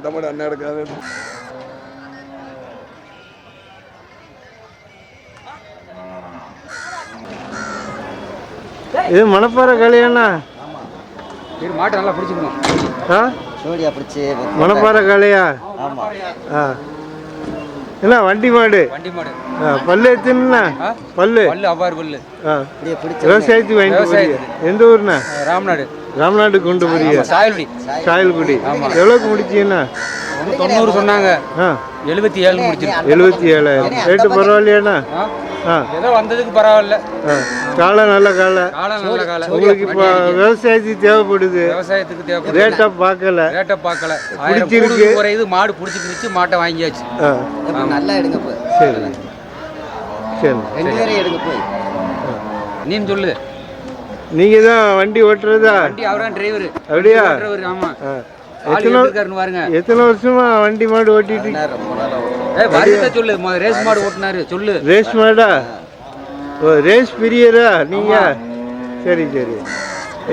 கொட்டமாடு அண்ணன் எடுக்காது. இது மணப்பாறை கலையாண்ணா இது மாட்டை நல்லா பிடிச்சிக்கணும். ஆ? ஜோடியா பிடிச்சி மணப்பாறை கலையா ஆமா. ஆ. என்ன வண்டி மாடு? வண்டி மாடு. ஆ பல்லு எத்தனைண்ணா ஆ? பல்லு? பல்லு அவ்வாறு பல்லு. ஆ. போறீங்க எந்த ஊர்ண்ணா? ராம்நாடு. ராம்நாட்டுக்கு கொண்டு போறீங்க சாயல்குடி. சாயல்குடி. எவ்வளோக்கு முடிச்சீங்கண்ணா ஒன்று தொண்ணூறு சொன்னாங்க. ஆ. எழுபத்தி ஏழு முடிச்சிருக்கு. எழுபத்தி ஏழாயிரம் ரேட்டு பரவாயில்லையாண்ணா? ஏதோ வந்ததுக்கு பரவாயில்ல. ஆ. காலை நல்ல காலை. நல்ல காலம் உங்களுக்கு இப்போ விவசாயத்துக்கு தேவைப்படுது. விவசாயத்துக்கு தேவைப்படுது. ரேட்டை பார்க்கல. ரேட்டை பார்க்கல. பிடிச்சிருக்கு. குறையுது. மாடு பிடிச்சிக்கிச்சு மாட்டை வாங்கியாச்சு. நல்லா எடுங்க போய். சரி. சரி. ரெண்டு பேரும் எடுங்க போய். நீ சொல்லு. நீங்கள் தான் வண்டி ஓட்டுறதா? வண்டி அவர்தான் டிரைவர் அப்படியா? டிரைவர் ஆமா. எத்தனை இருக்காருன்னு பாருங்க. எத்தனை வருஷமா வண்டி மாடு ஓட்டிட்டு ரொம்ப நாளா ஏய் வருஷத்தை சொல்லு. ரேஸ் மாடு ஓட்டினாரு. சொல்லு. ரேஸ் மாடா? ஓ ரேஸ் பிரியரா? நீங்க? சரி சரி.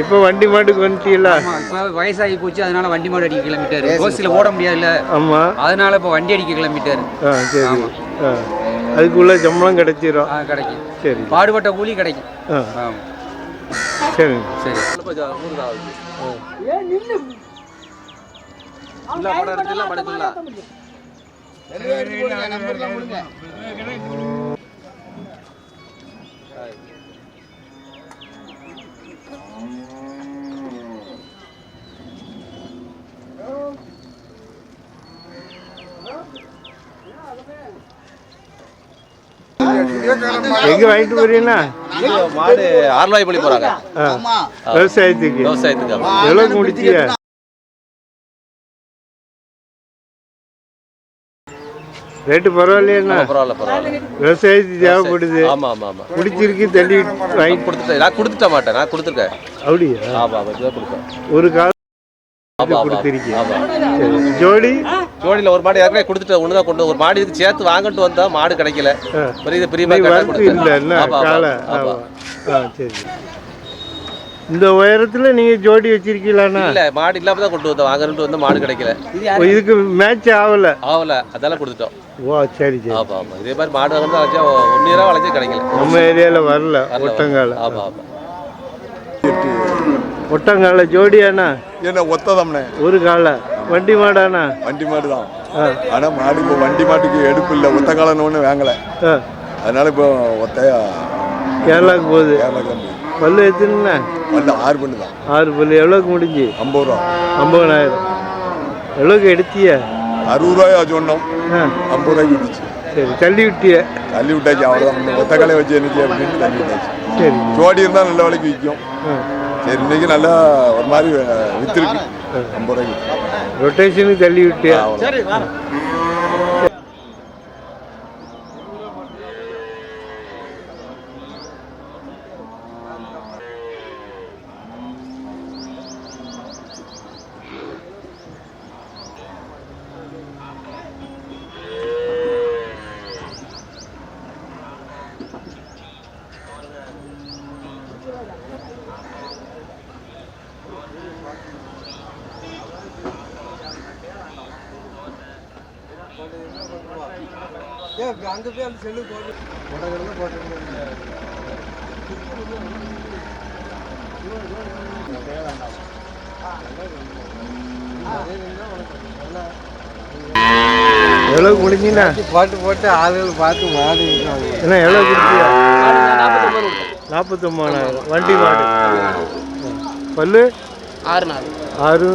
இப்போ வண்டி மாட்டுக்கு வந்துட்டீங்களா? ஆமா இப்ப வயசாகி போச்சு. அதனால வண்டி மாடு அடிக்க கிளம்பிட்டாரு. கோசில ஓட முடியாதுல்ல. ஆமா. அதனால இப்ப வண்டி அடிக்க கிளம்பிட்டாரு. ஆ சரி. ஆ. அதுக்குள்ள சம்பளம் கிடைச்சிரும். ஆ கிடைக்கும். சரி. பாடுபட்ட கூலி கிடைக்கும். ஆ. சரி. சரி. எங்க வாங்கிட்டு போறீங்கன்னா மாடு பண்ணி போறாங்க. விவசாயத்துக்கு. விவசாயத்துக்கு எவ்வளோக்கு முடிச்சிய ரேட்டு பரவாயில்லையாண்ணா பரவாயில்ல பரவாயில்ல. விவசாயத்துக்கு தேவைப்படுது. ஆமா ஆமா ஆமா. பிடிச்சிருக்கு தள்ளி வாங்கி கொடுத்துட்டேன். நான் கொடுத்துட்ட மாட்டேன். நான் கொடுத்துருக்கேன். அப்படியா? ஆமா ஆமா இதுதான் கொடுத்தேன். ஒரு கால் ஆமா ஆமா. கொடுத்துருக்கீங்க. ஆமா. சரி. ஜோடி? ஜோடியில ஒரு மாடு ஏற்கனவே கொடுத்துட்டு ஒன்று தான் கொண்டு ஒரு மாடு இதுக்கு சேர்த்து வாங்கிட்டு வந்தா மாடு கிடைக்கல. பெரிய இது பெரிய நீ மாடு வளர்த்து இல்லை என்ன ஆமா காலை. ஆமா. ஆ சரி இந்த உயரத்துல நீங்க ஜோடி வச்சிருக்கீங்களாண்ணா? இல்ல மாடு இல்லாம தான் கொண்டு வந்தோம் வாங்கணும்னு வந்து மாடு கிடைக்கல. இதுக்கு மேட்ச் ஆகல. ஆகல அதெல்லாம் கொடுத்துட்டோம். ஓ சரி சரி. ஆமா ஆமா. இதே மாதிரி மாடு வாங்கணும் வளைச்சா ஒன் இயரா வளைச்சா கிடைக்கல. நம்ம ஏரியால வரல ஒட்டங்கால. ஆமா ஆமா. ஒட்டங்கால ஜோடியாண்ணா? என்ன ஒத்ததம்னே ஒரு காலை. வண்டி மாடாண்ணா? வண்டி மாடு தான் ஆனால் மாடு இப்போ வண்டி மாட்டுக்கு எடுப்பு இல்லை. ஒத்த காலன்னு ஒன்று வாங்கலை. அதனால இப்போ ஒத்தையா கேரளாக்கு போகுது. கேரளா கிளம்பி பல்லு எத்தனைண்ணா? வந்து ஆறு பண்ணு தான். ஆறு பல்லு. எவ்வளோக்கு முடிஞ்சு? ஐம்பது ரூபா. ஐம்பதனாயிரம். எவ்வளோக்கு எடுத்திய? அறுபது ரூபாயா சொன்னோம். ஐம்பது ரூபாய்க்கு விட்டுச்சு சரி தள்ளி விட்டிய? தள்ளி விட்டாச்சு. அவ்வளோதான் ஒத்த காலை வச்சு என்ன அப்படின்னு தள்ளி விட்டாச்சு. சரி. ஜோடி இருந்தால் நல்ல விலைக்கு விற்கும் சரி இன்னைக்கு நல்லா ஒரு மாதிரி வித்துருக்கு. ஐம்பது ரூபாய்க்கு. ரொட்டேஷனுக்கு தள்ளி விட்டியா? எவ்வளோக்கு முடிஞ்சுண்ணா பாட்டு போட்டு ஆளுகள் பார்த்து மாடு. என்ன எவ்வளோ கொடுத்தியா நாற்பத்தொம்பதாயிரம் வண்டி மாடு. பல்லு? ஆறு நாள் ஆறு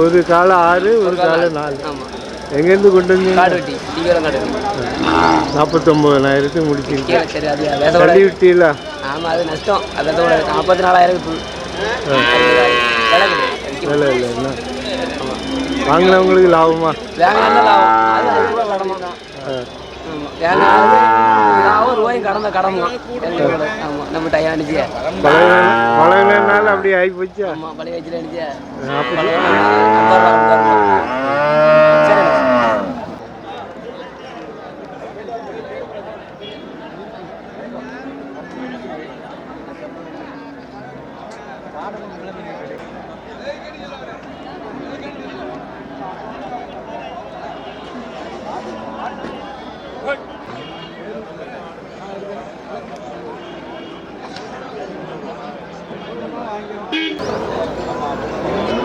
ஒரு காலை ஆறு ஒரு காலை நாலு. ஆமாம் எங்கேருந்து கொண்டு வந்தீங்க? காடு வெட்டி டிவியெல்லாம் காடு வெட்டி நாற்பத்தொம்பதாயிரத்துக்கு முடிச்சிருக்கீங்க கீழே சரி அது விதோட விட்டீங்களா? ஆமாம் அது நஷ்டம். அதோட நாற்பத்தி நாலாயிரம் விலை இல்லை என்ன வாங்கினவங்களுக்கு லாபமா? வேங்கலாம் லாபம்? அது அவர் ரூபாயும் கடந்த கடன் தான் நம்ம டயம் அனுப்பியா பழைய நாள் அப்படியே ஆகி போச்சு? பழைய வயசில் அனுப்பியா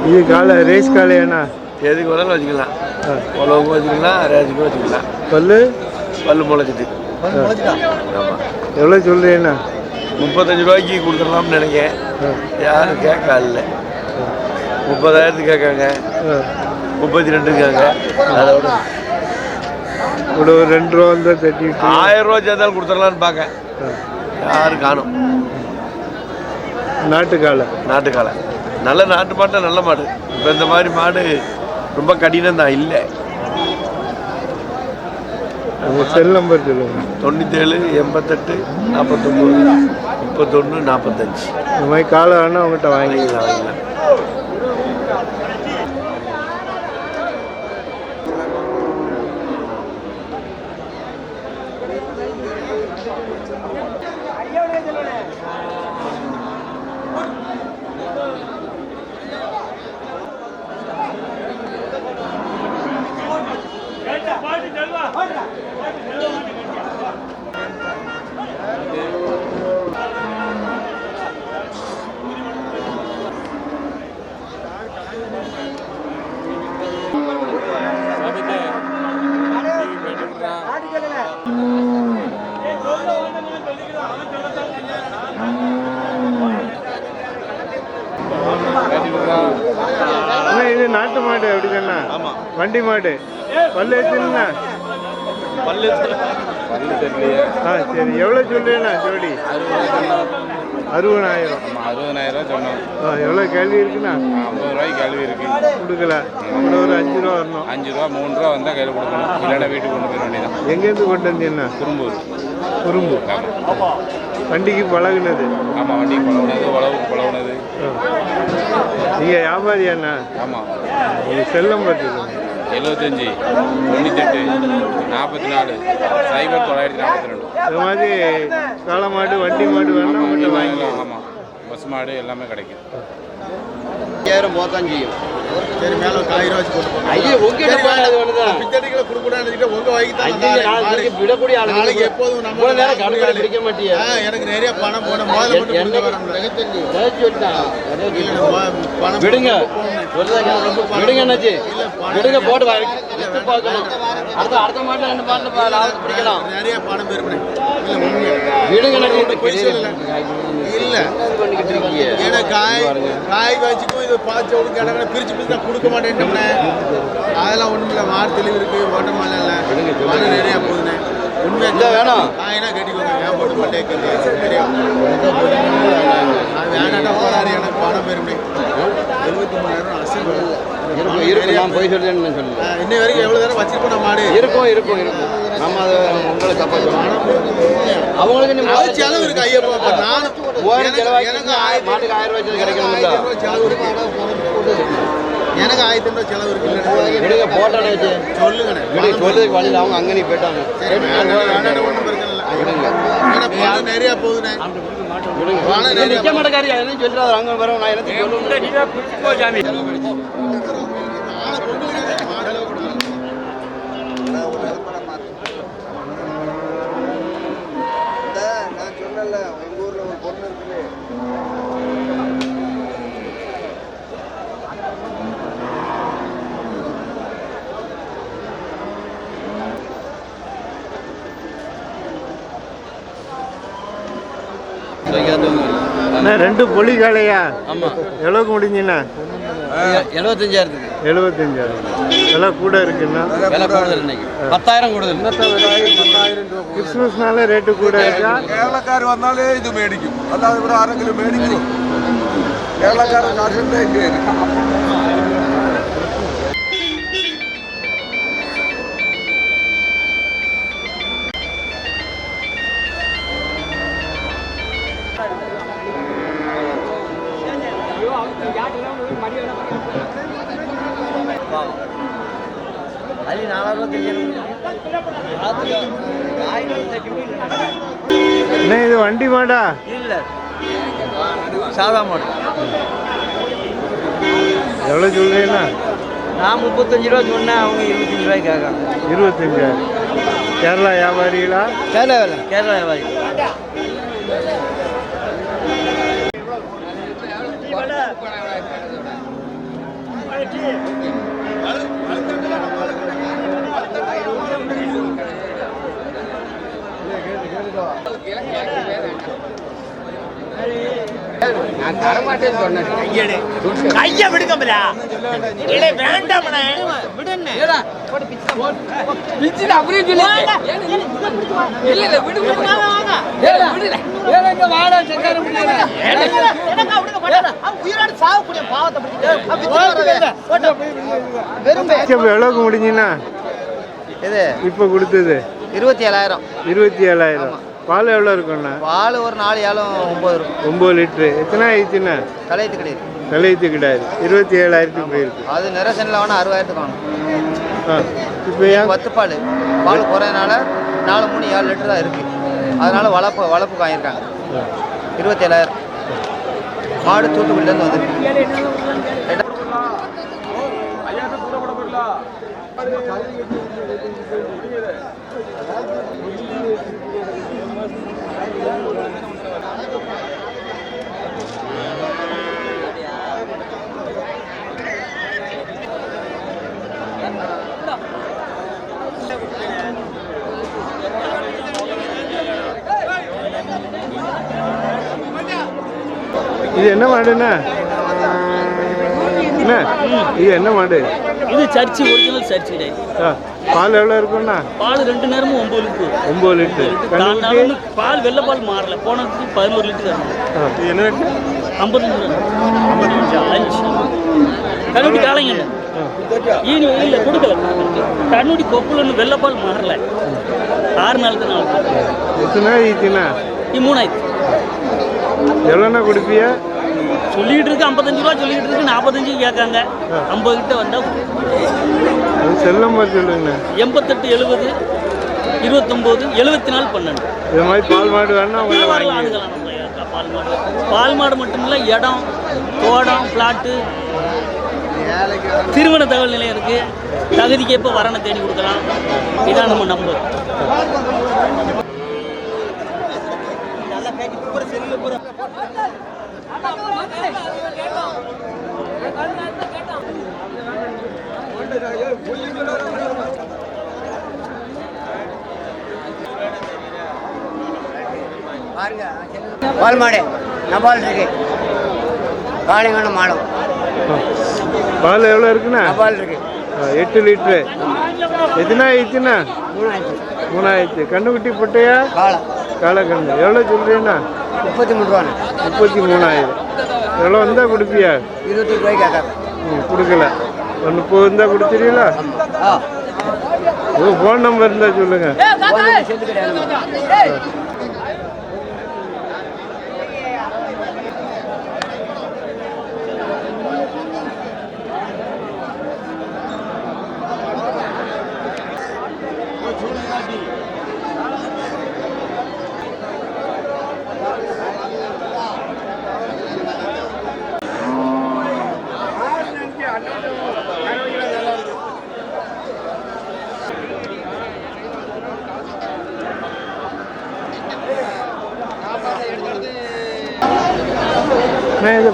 இது காலை ரேஸ் காளையாண்ணா எதுக்கு வேணாலும் வச்சுக்கலாம். உழவுக்கும் வச்சுக்கலாம் ரேஜுக்கும் வச்சுக்கலாம். பல்லு? பல்லு முளைச்சிட்டு. ஆமாம் எவ்வளோ சொல்கிறீண்ணா முப்பத்தஞ்சு ரூபாய்க்கு கொடுத்துடலாம்னு நினைக்கிறேன் யாரும் கேட்க இல்லை. முப்பதாயிரத்துக்கு கேட்காங்க முப்பத்தி ரெண்டுக்காங்க அதோட ஒரு ஒரு ரெண்டு ரூபா வந்தால் தட்டிட்டு ஆயிரம் ரூபா சேர்ந்தாலும் கொடுத்துடலான்னு பார்க்க யாரும் காணும். நாட்டு காளை நாட்டு காளை நல்ல நாட்டு மாட்டை நல்ல மாடு. இப்போ இந்த மாதிரி மாடு ரொம்ப கடினம் தான் இல்லை. உங்கள் செல் நம்பர் சொல்லுங்க. தொண்ணூத்தேழு எண்பத்தெட்டு நாற்பத்தொம்போது முப்பத்தொன்று நாற்பத்தஞ்சு இந்த மாதிரி காலை வேணால் அவங்ககிட்ட வாங்கி வாங்கிக்கலாம் வாங்கிக்கலாம் அண்ணா இது நாட்டு தானே வண்டி மாடு. பல்லு எத்தனைண்ணா ஆ சரி. எவ்வளோ சொல்றீண்ணா ஜோடி? அறுபதாயிரம். அறுபதனாயிரம் சொன்னோம். எவ்வளோ கேள்வி இருக்குண்ணா? ஐம்பது ரூபாய்க்கு கல்வி இருக்கு. கொடுக்கல. கூட ஒரு அஞ்சு ரூபா வரணும். அஞ்சு ரூபா மூணு ரூபா வந்தால் கையில் கொடுக்கணும். இல்லைன்னா வீட்டுக்கு கொண்டு போயிட வேண்டியதான் எங்கேருந்து கொண்டு வந்தீங்கண்ணா? குறும்பூர். குறும்பு வண்டிக்கு பழகுனது. ஆமாம் வண்டிக்கு பழகுனது உழவுக்கு பழகுனது. நீங்கள் வியாபாரியாண்ணா ஆமாம் உங்கள் செல் நம்பர் சொல்லுங்க எழுபத்தஞ்சி தொண்ணூத்தெட்டு நாற்பத்தி நாலு சைபர் தொள்ளாயிரத்தி நாற்பத்தி ரெண்டு இந்த மாதிரி காளை மாடு வண்டி மாடு வேணா உங்கள்கிட்ட வாங்கி ஆமாம் பஸ் மாடு எல்லாமே கிடைக்கும். ஐயாயிரம் போத்தான் செய்யும். சரி மேல ஒரு ஆயிரம் வச்சு போட்டு. ஐயா உங்ககிட்ட போனது ஒண்ணுதான் பிச்சடிகளை கொடுக்கூடாதுன்னு உங்க வாங்கி விடக்கூடிய ஆளு நாளைக்கு எப்போதும் நம்ம நேரம் கணக்கு பிடிக்க மாட்டியா. எனக்கு நிறைய பணம் போன முதல்ல மட்டும் விடுங்க. விடுங்க என்னாச்சு விடுங்க போட்டு வித்து பார்க்கணும். அடுத்த அடுத்த மாட்டில் ரெண்டு மாட்டில் லாபம் பிடிக்கலாம். நிறைய இல்ல உண்மை. விடுங்க. இல்ல பண்ணிக்கிட்டு இருக்கீங்க ஏன்னா காய் காய் வச்சுக்கும் இது பாய்ச்ச இடங்களை பிரிச்சு பிரிச்சு நான் கொடுக்க மாட்டேன்ட்டோம்னே. அதெல்லாம் ஒண்ணும் இல்ல. மாடு தெளிவு இருக்கு ஓட்டமால இல்ல. நிறைய போகுதுண்ணே உண்மை இல்ல, வேணாம். கட்டிக்கோங்க? ஏன் போட்டு மாட்டேன் நிறைய அது வேணாட்டா போறாரு எனக்கு பணம் பெருமை எழுபத்தி மூணாயிரம் அசல் இருக்கும் இருக்கும். நான் போய் சொல்றேன்னு சொல்லு இன்னை வரைக்கும் எவ்வளவு நேரம் வச்சிருக்கோம் நான் மாடு? இருக்கும் இருக்கும் இருக்கும். நம்ம அதை உங்களுக்கு தப்பா சொல்லணும் அவங்களுக்கு அது செலவு இருக்கு ஐயப்பா அப்ப நானும் எனக்கு- ஆயிரத்தி மாட்டுக்கு ஆயிரம் ரூபாய் ரூபாய் செலவு இருக்கு எனக்கு ஆயிரத்தி ரூபாய் செலவு இருக்கு. விடுங்க வச்சு விடுங்க சொல்றதுக்கு வழியில் அவங்க அங்கே நீ போயிட்டாங்க. விடுங்க. நிறைய போகுதுண்ணே. விடுங்க நிக்க மாட்டேக்காரி என்ன சொல்றாரு அங்க வரோம் நான் எனக்கு சொல்லணும் அண்ணா ரெண்டு பொலி காளையா ஆமா எவ்வளோக்கு முடிஞ்சுண்ணா எழுபத்தஞ்சாயிரத்துக்கு எழுபத்தஞ்சாயிரம் எல்லாம் கூட இருக்குண்ணா விலை கூடுதல் இன்னைக்கு பத்தாயிரம் கூடுதல் கிறிஸ்மஸ்னால ரேட்டு கூட இருக்கா കേരളക്കാർ വന്നാലേ ഇത് മേടിക്കും അല്ലാതെ ഇവിടെ ആരെങ്കിലും മേടിക്കും കേരളക്കാരുടെ കാശിന്റെ வண்டி மாடா சாதா மாடு எவ்வளோ சொல்றீங்கண்ணா நான் முப்பத்தஞ்சு ரூபா சொன்னேன் அவங்க இருபத்தஞ்சு ரூபாய்க்கு கேட்காங்க இருபத்தஞ்சாயிரம் கேரளா வியாபாரிகளா? கேரளா கேரளா வியாபாரி. கையை விடுங்கம்ல இல்லை வேண்டாம்ண்ணே பிச்சுட்டு அப்படியே சொல்லி இல்ல இல்ல விடு விடு. ஏல விடுல ஏல இங்க வாடா செக்கார முடியல இப்போ எவ்வளோக்கு முடிஞ்சுண்ணா இது இப்போ கொடுத்தது இருபத்தி ஏழாயிரம். இருபத்தி ஏழாயிரம். பால் எவ்வளோ இருக்குண்ணா பால் ஒரு நாலு ஏழும் ஒம்பது இருக்கும். ஒம்பது லிட்ரு. எத்தனை ஆயிடுச்சுண்ணா? கலையத்து கிடையாது. கலையத்து கிடையாது. இருபத்தி ஏழாயிரத்துக்கு போயிருக்கு. அது நிறசனில் வேணா அறுபதாயிரத்துக்கு வாங்கணும். ஆ இப்போ ஏன்? பத்து பால். பால் குறையனால நாலு மூணு ஏழு லிட்டர் தான் இருக்குது அதனால வளர்ப்பு வளர்ப்பு வாங்கியிருக்காங்க. இருபத்தேழாயிரம். மாடு தூத்துக்குடியிலேருந்து வந்துருக்கு. இது என்ன மாடுண்ணா என்ன இது என்ன மாடு இது சர்ச்சு ஒரிஜினல் சர்ச் கிடையாது பால் எவ்வளோ இருக்குண்ணா பால் ரெண்டு நேரமும் ஒம்பது லிட்டரு. ஒம்பது லிட்டரு. பால் வெள்ளை பால் மாறல. போனதுக்கு பதினோரு லிட்டர் என்ன rate? ஐம்பத்தஞ்சு ரூபா. அஞ்சு. கண்ணுடி காலைங்க. ஈனி இல்லை கொடுக்கல. கண்ணுடி கொப்புலன்னு வெள்ளை பால் மாறல. ஆறு நாள் தான் நாள் எத்தனை ஆயிடுச்சுண்ணா மூணாயிரத்து. எவ்வளோண்ணா கொடுப்பியா சொல்லிட்டு இருக்கு ஐம்பத்தஞ்சு ரூபா சொல்லிட்டு இருக்கு நாற்பத்தஞ்சு கேட்காங்க. ஐம்பது கிட்ட வந்தா அது செல் நம்பர் சொல்லுங்கண்ணா எண்பத்தெட்டு எழுபது இருபத்தொம்போது எழுபத்தி நாலு பன்னெண்டு. இது மாதிரி பால் மாடு வேணா உங்களை வியாபாரம் வாங்கி ஆளுங்களாம் நம்ம இருக்கா, பால் மாடு. பால் மாடு மட்டும் இல்லை இடம் தோட்டம் பிளாட்டு திருமண தகவல் நிலையம் இருக்கு. தகுதிக்கேற்ப வரனை தேடி கொடுக்கலாம். இதான் நம்ம நம்பர் பால் மாடு நபால் இருக்கு காளிங்கண்ண மாடம். பால் எவ்வளோ இருக்குண்ணா? நபால் இருக்கு எட்டு லிட்ரு. எத்தனை ஆயிடுச்சுண்ணா மூணாயிரத்து. மூணாயிடுச்சு கண்ணுக்குட்டி பொட்டையா? காளை காலை கண்ணு எவ்வளோ சொல்கிறீண்ணா முப்பத்தி மூணு ரூபாண்ணே. முப்பத்தி மூணாயிரம். எவ்வளோ வந்தால் கொடுப்பியா? இருபத்தி ரூபாய்க்கு கேட்காது ம் கொடுக்கல. ஒரு முப்பது இருந்தால் கொடுத்துருவீங்களா ஆ. ஓ ஃபோன் நம்பர் இருந்தால் சொல்லுங்கள்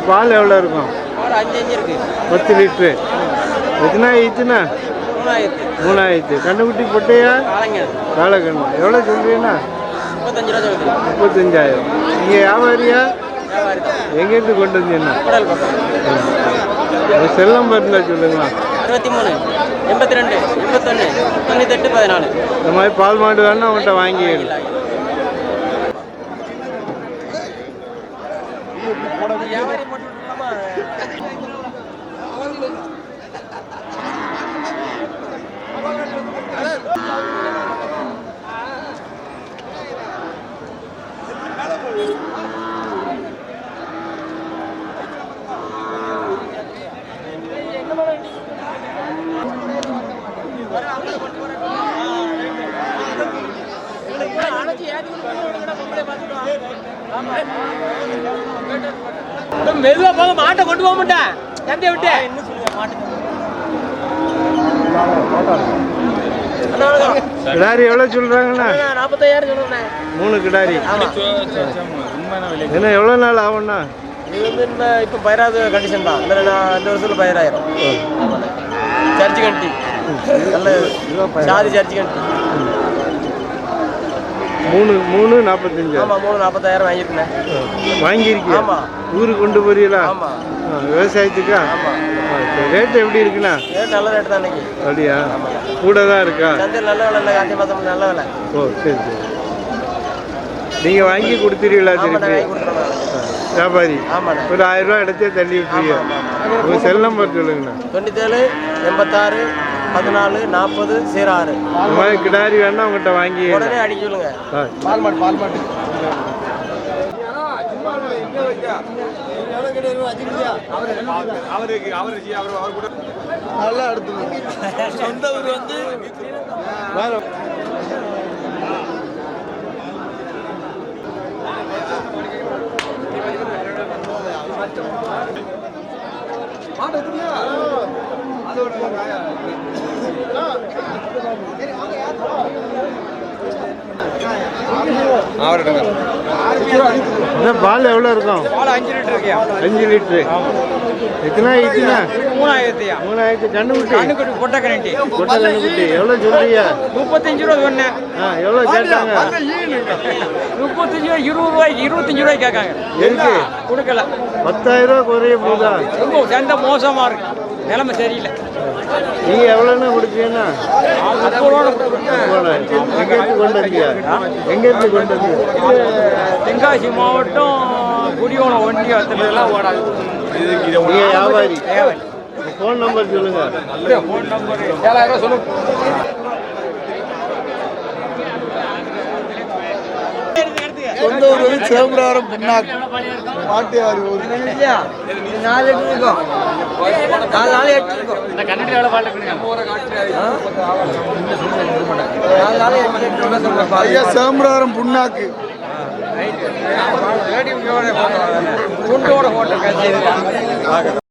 பால் எவ்வளோ இருக்கும்? பத்து லிட்ரு. எத்தனை ஆயிடுச்சுண்ணா? மூணாயிரத்து. கண்ணுக்குட்டி பொட்டையா? காளைங்க. காலை கண்ணு எவ்வளோ சொல்லுது. முப்பத்தஞ்சாயிரம். நீங்கள் வியாபாரியா? எங்கேருந்து கொண்டு வந்தீங்கண்ணா? செல் நம்பர் இருந்தால் சொல்லுங்களா அறுபத்தி மூணு எண்பத்தி ரெண்டு எண்பத்தொன்று தொண்ணூத்தெட்டு பதினாலு. இந்த மாதிரி பால் மாடு வேணா அவன்கிட்ட வாங்கிக்கலாம் மெதுவா போக மாட்டை கொண்டு போக மாட்டேன். சந்தையை விட்டு. கிடாரி எவ்வளோ சொல்கிறாங்கண்ணா நாற்பத்தாயிரம் சொல்லுறேன் மூணு கிடாரி. என்ன எவ்வளோ நாள் ஆகும்ண்ணா? இது வந்து இந்த இப்போ பயிராத கண்டிஷன் தான். இந்த நான் இந்த வருஷத்துல பயிராயிரம். சர்ச்சு கண்டி நல்ல சாதி சர்ச்சு கண்டி மூணு மூணு நாற்பத்தஞ்சா ஆமாம் மூணு நாற்பத்தாயிரம் வாங்கியிருக்கேன். வாங்கியிருக்கியா? ஆமா. ஊருக்கு கொண்டு போறீங்களா? ஆமாம் விவசாயத்துக்கா? ஆமாம் ரேட் எப்படி இருக்குண்ணா? ரேட் நல்ல ரேட் தான் இன்னைக்கு. அப்படியா? கூட தான் இருக்கா? சந்தையில் நல்ல விலை இல்லை கார்த்திகை மாதம் நல்ல விலை. ஓ சரி சரி. நீங்கள் வாங்கி கொடுத்துருவீங்களா ஆமாம் திருப்பி? ஆ, வியாபாரி. ஆமாண்ணே. ஒரு ஆயிரம் ரூபா இடத்தே தள்ளி விட்டுருவீங்க உங்கள் செல் நம்பர் சொல்லுங்கண்ணா. தொண்ணூத்தேழு எண்பத்தாறு பதினாலு நாற்பது ஜீரோ ஆறு. கிடாரி வேணா உங்கள்கிட்ட வாங்கி உடனே அடிக்க சொல்லுங்க பால் மாட்டு பால் மாட்டு நல்லா எடுத்து சொந்த ஊர் வந்து என்ன பால் எவ்வளோ இருக்கும்? பால் அஞ்சு லிட்டர் இருக்கியா அஞ்சு லிட்ரு. எத்தனை ஆயிடுச்சுண்ணா மூணாயிரத்தியா? மூணாயிரத்து கண்டுபிட்டி கண்ணுக்குட்டி பொட்டை கரண்டி கொட்டை கண்டுபிட்டி எவ்வளோ சொல்றீங்க? முப்பத்தஞ்சு ரூபா சொன்னேன். ஆ எவ்வளோ கேட்டாங்க? முப்பத்தஞ்சு ரூபா இருபது ரூபாய்க்கு இருபத்தஞ்சு ரூபாய்க்கு கேட்காங்க. எதுக்கு? கொடுக்கல. பத்தாயிரம் ரூபா குறைய போதா? ரொம்ப சந்தை மோசமா இருக்கு. நிலைமை சரியில்லை. நீங்கள் எவ்வளோண்ணா கொடுத்தேன். எங்கேருந்து கொண்டு வந்தியா? எங்கேருந்து கொண்டு வந்தியா? தென்காசி மாவட்டம் குடியோணம் ஒன்றியத்துல எல்லாம் ஓடாது. நீங்கள் வியாபாரி. ஃபோன் நம்பர் சொல்லுங்க. ஏழாயிரம் ரூபா சொந்த ஊர் வந்து சிதம்பரம் புண்ணாக்கு மாட்டியாரி ஊர் நாலு இருக்கும். எட்டு இருக்கும். நாலு நாலு எட்டு லிட்டர் ஐயா சிதம்பரம் புண்ணாக்கு. துண்டோட போட்டோ